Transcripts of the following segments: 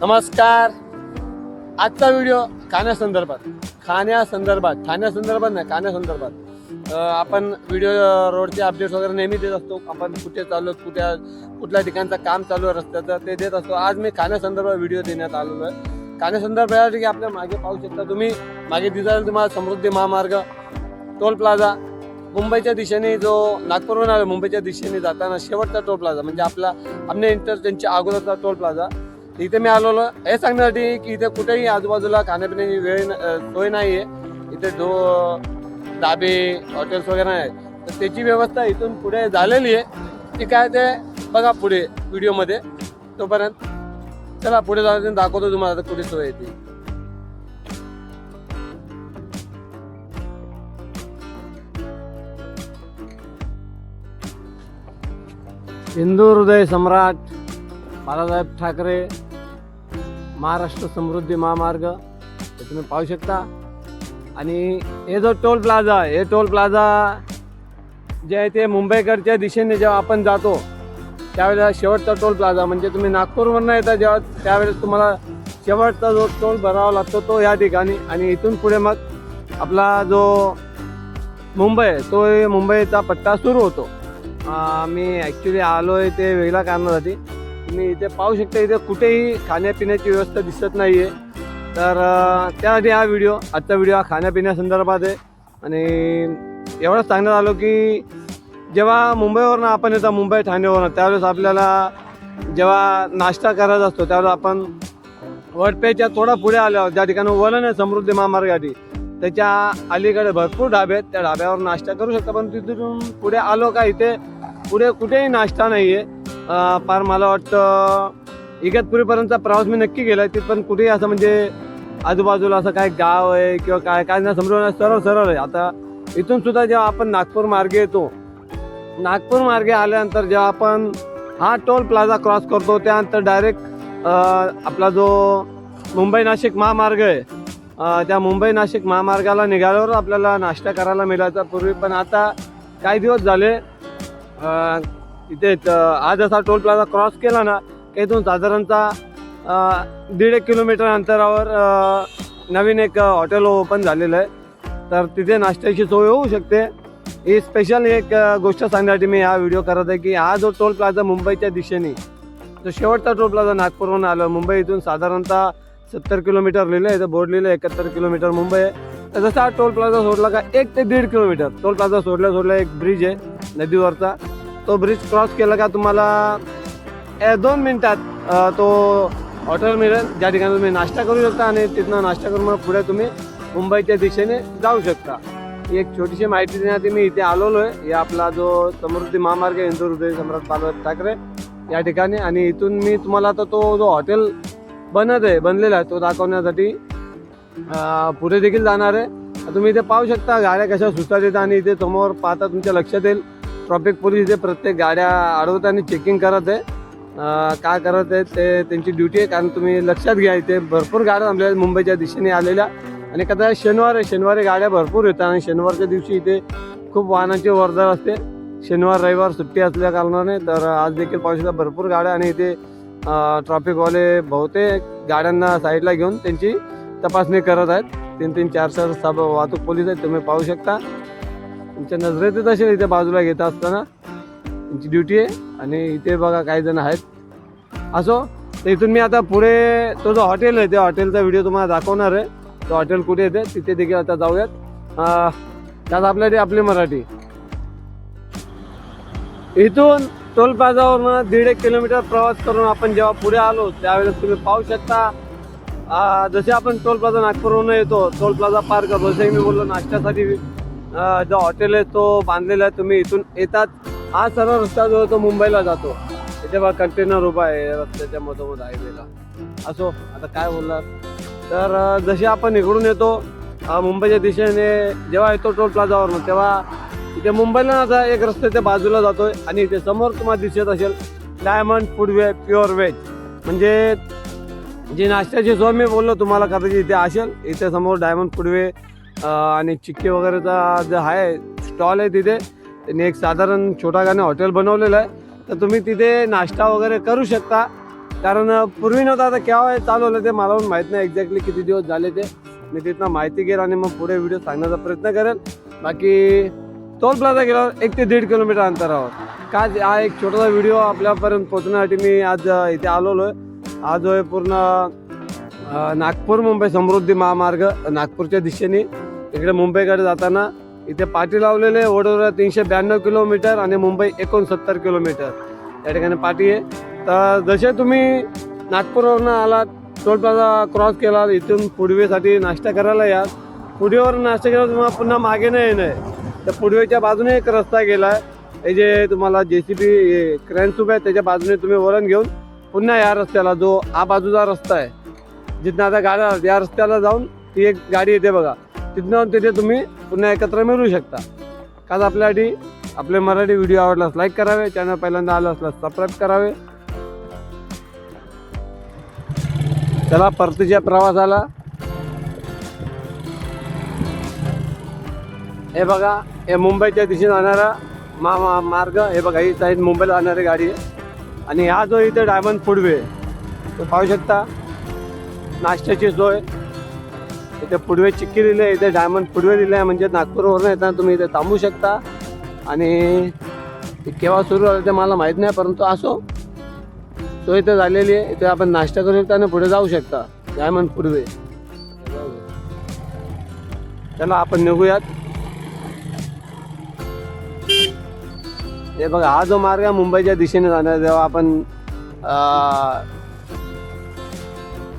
नमस्कार. आजचा व्हिडिओ खाण्यासंदर्भात. खाण्यासंदर्भात. खाण्यासंदर्भात नाही खाण्यासंदर्भात. आपण व्हिडिओ रोडचे अपडेट्स वगैरे नेहमी देत असतो. आपण कुठे चालू कुठे कुठल्या ठिकाणचं काम चालू आहे रस्त्याचं ते देत असतो. आज मी खाण्यासंदर्भात व्हिडिओ देण्यात आलेलो आहे. खाण्यासंदर्भात की आपल्या मागे पाहू शकता तुम्ही. मागे दिसाल तुम्हाला समृद्धी महामार्ग टोल प्लाझा. मुंबईच्या दिशेने जो नागपूरहून आला मुंबईच्या दिशेने जाताना शेवटचा टोल प्लाझा म्हणजे आपला आमने इंटरचेंजच्या अगोदरचा टोल प्लाझा. इथे मी आलेलो हे सांगण्यासाठी की इथे कुठेही आजूबाजूला खाण्यापिण्याची वेळ न- सोय नाही आहे इथे डो डाबे हॉटेल्स वगैरे आहेत तर त्याची व्यवस्था इथून पुढे झालेली आहे. ती काय ते बघा पुढे व्हिडिओमध्ये. तोपर्यंत चला पुढे जाऊन दाखवतो तुम्हाला आता कुठे सोय येते हिंदू हृदय सम्राट बाळासाहेब ठाकरे महाराष्ट्र समृद्धी महामार्ग हे तुम्ही पाहू शकता. आणि हे जो टोल प्लाझा हे टोल प्लाझा जे आहे ते मुंबईकडच्या दिशेने जेव्हा आपण जातो त्यावेळेला शेवटचा टोल प्लाझा. म्हणजे तुम्ही नागपूरवरनं येता जेव्हा त्यावेळेस तुम्हाला शेवटचा जो टोल भरावा लागतो तो या ठिकाणी. आणि इथून पुढे मग आपला जो मुंबई आहे, तो मुंबईचा पट्टा सुरू होतो. मी ॲक्च्युली आलो आहे ते वेगळ्या कारणासाठी. तुम्ही इथे पाहू शकता इथे कुठेही खाण्यापिण्याची व्यवस्था दिसत नाही आहे तर त्यासाठी हा व्हिडिओ आजचा व्हिडिओ हा खाण्यापिण्यासंदर्भात आहे. आणि एवढंच सांगण्यात आलो की जेव्हा मुंबईवरनं आपण येतो मुंबई ठाणेवरनं त्यावेळेस आपल्याला जेव्हा नाश्ता करायचा असतो त्यावेळेस आपण वडपेच्या थोडा पुढे आल्यावर ज्या ठिकाणी वलन आहे समृद्धी महामार्गासाठी त्याच्या अलीकडे भरपूर ढाबे आहेत. त्या ढाब्यावर नाश्ता करू शकता पण तिथून पुढे आलो का इथे पुढे कुठेही नाश्ता नाही आहे फार मला वाटतं इगतपुरीपर्यंतचा प्रवास मी नक्की केला आहे तिथं पण कुठेही असं म्हणजे आजूबाजूला असं काय गाव आहे किंवा काय काय ना समजून सरळ सरळ आहे. आता इथून सुद्धा जेव्हा आपण नागपूर मार्गे येतो नागपूर मार्गे आल्यानंतर जेव्हा आपण हा टोल प्लाझा क्रॉस करतो त्यानंतर डायरेक्ट आपला जो मुंबई नाशिक महामार्ग आहे त्या मुंबई नाशिक महामार्गाला निघाल्यावर आपल्याला नाश्ता करायला मिळायचा. पूर्वी पण आता काही दिवस झाले इथे आज असा टोल प्लाझा क्रॉस केला ना की इथून साधारणतः दीड एक किलोमीटर अंतरावर नवीन एक हॉटेल ओपन झालेलं आहे. तर तिथे नाश्त्याची सोय होऊ शकते. ही स्पेशल एक गोष्ट सांगण्यासाठी मी हा व्हिडिओ करत आहे की हा जो टोल प्लाझा मुंबईच्या दिशेने जो शेवटचा टोल प्लाझा नागपूरहून आलं मुंबई इथून साधारणतः सत्तर किलोमीटर लिहिलं आहे तर बोर्ड लिहिलं एकाहत्तर किलोमीटर मुंबई आहे. तर जसा हा टोल प्लाझा सोडला का एक ते दीड किलोमीटर टोल प्लाझा सोडल्या सोडल्या एक ब्रिज आहे नदीवरचा. तो ब्रिज क्रॉस केला का तुम्हाला दोन मिनिटात तो हॉटेल मिळेल ज्या ठिकाणी तुम्ही नाश्ता करू शकता आणि तिथनं नाश्ता करून मग पुढे तुम्ही मुंबईच्या दिशेने जाऊ शकता. एक छोटीशी माहिती देण्यासाठी मी इथे आलेलो आहे हे आपला जो समृद्धी महामार्ग आहे हिंदू हृदय सम्राट बाळासाहेब ठाकरे या ठिकाणी आणि इथून मी तुम्हाला आता तो जो हॉटेल बनत आहे बनलेला आहे तो दाखवण्यासाठी पुढे देखील जाणार आहे. तुम्ही इथे पाहू शकता गाड्या कशा सुचतात येतात आणि इथे समोर पाहता तुमच्या लक्षात येईल. ट्रॉफिक पोलीस इथे प्रत्येक गाड्या अडवत आणि चेकिंग करत आहे. काय करत आहे ते त्यांची ड्युटी आहे. कारण तुम्ही लक्षात घ्या इथे भरपूर गाड्या थांबल्या मुंबईच्या दिशेने आलेल्या. आणि कदा शनिवार आहे. शनिवारी गाड्या भरपूर येतात. आणि शनिवारच्या दिवशी इथे खूप वाहनाची वर्दळ असते. शनिवार रविवार सुट्टी असल्या कारणाने तर आज देखील पाहू भरपूर गाड्या आणि इथे ट्रॉफिकवाले बहुतेक गाड्यांना साईडला घेऊन त्यांची तपासणी करत आहेत. तीन तीन चार चार सब वाहतूक पोलीस आहेत. तुम्ही पाहू शकता. तुमच्या नजरेतच असेल इथे बाजूला घेत असताना. तुमची ड्युटी आहे आणि इथे बघा काही जण आहेत. असो तर इथून मी आता पुढे तो जो हॉटेल आहे त्या हॉटेलचा व्हिडिओ तुम्हाला दाखवणार आहे. तो हॉटेल कुठे येते तिथे देखील आता जाऊयात. त्यात आपल्यासाठी आपली मराठी. इथून टोल प्लाझावरनं दीड एक किलोमीटर प्रवास करून आपण जेव्हा पुढे आलो त्यावेळेस तुम्ही पाहू शकता. जसे आपण टोल प्लाझा नागपूरवरून येतो टोल प्लाझा पार करतो. जसे मी बोललो नाश्त्यासाठी जो हॉटेल आहे तो बांधलेला आहे तुम्ही इथून येतात. हा सर्व रस्ता जो तो मुंबईला जातो. इथे बघा कंटेनर उभा आहे रस्त्याच्या मधोमध हायवेला असो आता काय बोलणार? तर जशी जसे आपण इकडून येतो मुंबईच्या दिशेने जेव्हा येतो टोल प्लाझावरून तेव्हा इथे मुंबईला आता एक रस्त्याच्या बाजूला जातोय आणि इथे समोर तुम्हाला दिसत असेल डायमंड फूडवे प्युअर व्हेज म्हणजे जी नाश्त्याची सोय मी बोललो तुम्हाला कदाचित इथे असेल इथे समोर डायमंड फूडवे आणि चिक्की वगैरेचा जे आहे स्टॉल आहे तिथे. त्यांनी एक साधारण छोटा गाणे हॉटेल बनवलेलं आहे. तर तुम्ही तिथे नाश्ता वगैरे करू शकता. कारण पूर्वी नव्हतं. आता केव्हा चालू झालं ते मला पण माहीत नाही एक्झॅक्टली किती दिवस झाले ते. मी तिथनं माहिती घेईल आणि मग पुढे व्हिडिओ सांगण्याचा प्रयत्न करेल. बाकी टोल प्लाझा गेल्यावर एक ते दीड किलोमीटर अंतरावर. का हा एक छोटासा व्हिडिओ आपल्यापर्यंत पोचण्यासाठी मी आज इथे आलेलो आहे. आज आहे पूर्ण नागपूर मुंबई समृद्धी महामार्ग नागपूरच्या दिशेने. इकडे मुंबईकडे जाताना इथे पाटी लावलेले वडोदरा तीनशे ब्याण्णव किलोमीटर आणि मुंबई एकोणसत्तर किलोमीटर. या ठिकाणी पाटी आहे. तर जसे तुम्ही नागपूरवरनं आलात टोल प्लाझा क्रॉस केला इथून पुडवेसाठी नाश्ता करायला या पुडवेवर नाश्ता केला तुम्हाला पुन्हा मागे नाही येणं आहे. तर पुडवेच्या बाजूने एक रस्ता गेला आहे हे जे तुम्हाला जे सी बी क्रॅन्स उभे आहे त्याच्या बाजूने तुम्ही वळण घेऊन पुन्हा या रस्त्याला जो हा बाजूचा रस्ता आहे. जिथनं आता गाड्या या रस्त्याला जाऊन ती एक गाडी येते बघा. तिथनं तिथे तुम्ही पुन्हा एकत्र मिळू शकता. काल आपल्यासाठी आपले मराठी व्हिडिओ आवडल्यास लाईक करावे चॅनल पहिल्यांदा आलं असल्यास सबस्क्राईब करावे. चला परतीच्या प्रवासाला. हे बघा हे मुंबईच्या दिशेने जाणारा मा मा- मार्ग. हे बघा ही साईड मुंबईला जाणारी गाडी आहे. आणि हा जो इथे डायमंड फुडवे आहे, तो पाहू शकता. नाश्त्याची सोय. इथे पुडवे चिक्की दिले आहे, इथे डायमंड पुडवे दिले आहे म्हणजे नागपूरवरून येताना तुम्ही इथे थांबू शकता. आणि ते केव्हा सुरू झालं ते मला माहीत नाही परंतु असो. तो इथे झालेली आहे इथे आपण नाश्ता करू शकता आणि पुढे जाऊ शकता. डायमंड पुडवे चला आपण निघूयात. हे बघा हा जो मार्ग आहे मुंबईच्या दिशेने जाणार जेव्हा आपण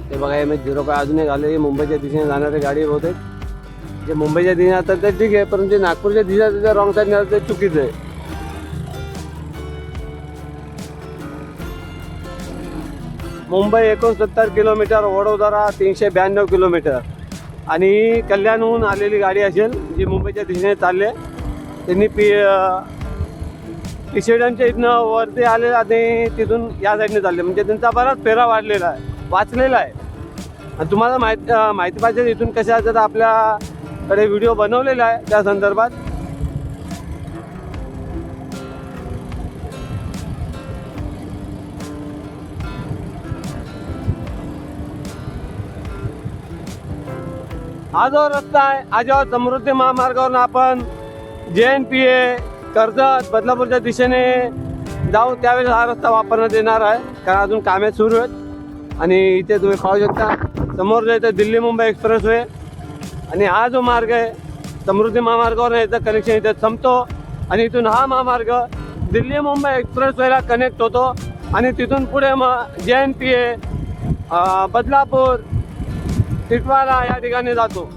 ते बघा एम एच झिरो फाय अजून एक आले मुंबईच्या दिशेने जाणारे गाडी बहुतेक. जे मुंबईच्या दिशेने आता ते ठीक आहे परंतु जे नागपूरच्या त्याच्या रॉंग साईडने जातात ते चुकीचं आहे. मुंबई एकोणसत्तर किलोमीटर वडोदरा तीनशे ब्याण्णव किलोमीटर. आणि कल्याणहून आलेली गाडी असेल जी मुंबईच्या दिशेने चालले त्यांनी पी पिशेडनच्या इथनं वरती आले आणि तिथून या साईडने चालले म्हणजे त्यांचा बराच फेरा वाढलेला आहे. वाचलेला आहे. आणि तुम्हाला माहिती माहिती पाहिजे इथून कशा तर आपल्याकडे व्हिडिओ बनवलेला आहे त्या संदर्भात. हा जो रस्ता आहे हा समृद्धी महामार्गावरून आपण J N P A Karjat बदलापूरच्या दिशेने जाऊ त्यावेळेस हा रस्ता वापरण्यात येणार आहे. कारण अजून कामे सुरू आहेत. आणि इथे तुम्ही पाहू शकता समोर जे दिल्ली मुंबई एक्सप्रेस वे आणि हा जो मार्ग आहे समृद्धी महामार्गावर याचं कनेक्शन इथे संपतो. आणि इथून हा महामार्ग दिल्ली मुंबई एक्सप्रेस वेला कनेक्ट होतो. आणि तिथून पुढे मग J N P A Badlapur Titwala या ठिकाणी जातो.